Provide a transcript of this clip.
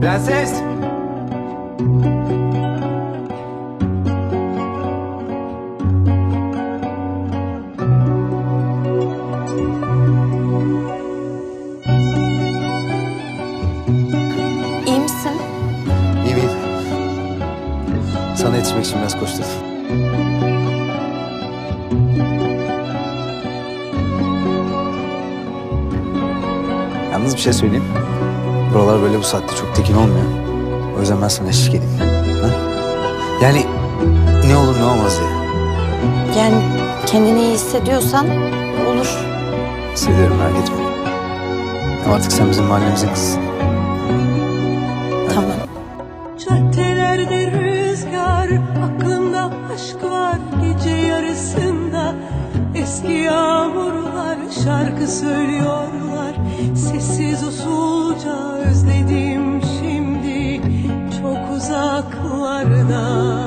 Prenses. İyi misin? İyi miyim? Sana yetişmek için biraz koşturdum. Yalnız bir şey söyleyeyim. Buralar böyle bu saatte çok tekin olmuyor. O yüzden ben sana eşlik edeyim. Ha? Yani ne olur ne olmaz diye. Yani kendini iyi hissediyorsan olur. Hissediyorum merak etme. Ama artık sen bizim mahallemizin kızısın. Tamam. Caddelerde rüzgar, aklımda aşk var gece yarısında. Eski yağmurlar şarkı söylüyorlar. Uzaklarda.